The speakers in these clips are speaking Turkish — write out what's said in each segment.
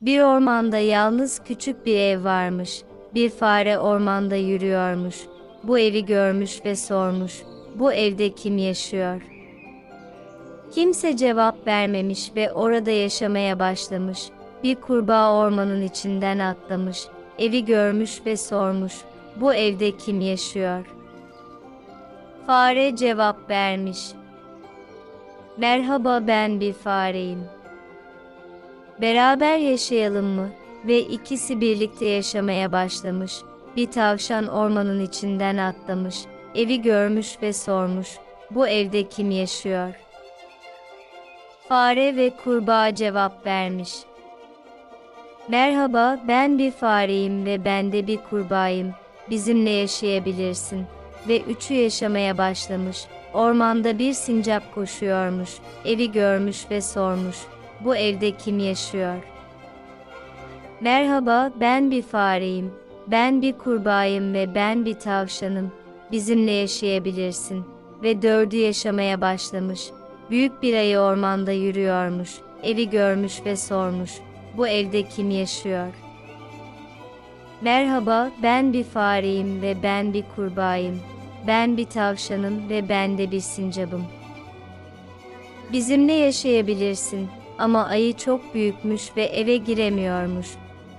Bir ormanda yalnız küçük bir ev varmış. Bir fare ormanda yürüyormuş. Bu evi görmüş ve sormuş. Bu evde kim yaşıyor? Kimse cevap vermemiş ve orada yaşamaya başlamış. Bir kurbağa ormanın içinden atlamış. Evi görmüş ve sormuş. Bu evde kim yaşıyor? Fare cevap vermiş. Merhaba ben bir fareyim. Beraber yaşayalım mı? Ve ikisi birlikte yaşamaya başlamış. Bir tavşan ormanın içinden atlamış. Evi görmüş ve sormuş. Bu evde kim yaşıyor? Fare ve kurbağa cevap vermiş. Merhaba, ben bir fareyim ve ben de bir kurbağayım. Bizimle yaşayabilirsin. Ve üçü yaşamaya başlamış. Ormanda bir sincap koşuyormuş. Evi görmüş ve sormuş. Bu evde kim yaşıyor? Merhaba, ben bir fareyim. Ben bir kurbağayım ve ben bir tavşanım. Bizimle yaşayabilirsin. Ve dördü yaşamaya başlamış. Büyük bir ayı ormanda yürüyormuş. Evi görmüş ve sormuş. Bu evde kim yaşıyor? Merhaba, ben bir fareyim ve ben bir kurbağayım. Ben bir tavşanım ve ben de bir sincabım. Bizimle yaşayabilirsin ama ayı çok büyükmüş ve eve giremiyormuş.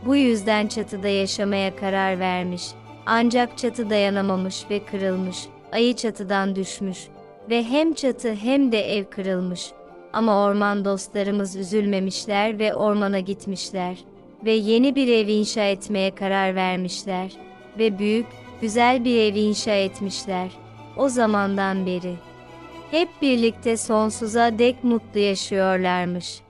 Bu yüzden çatıda yaşamaya karar vermiş. Ancak çatı dayanamamış ve kırılmış. Ayı çatıdan düşmüş ve hem çatı hem de ev kırılmış. Ama orman dostlarımız üzülmemişler ve ormana gitmişler ve yeni bir ev inşa etmeye karar vermişler ve büyük, güzel bir ev inşa etmişler. O zamandan beri hep birlikte sonsuza dek mutlu yaşıyorlarmış.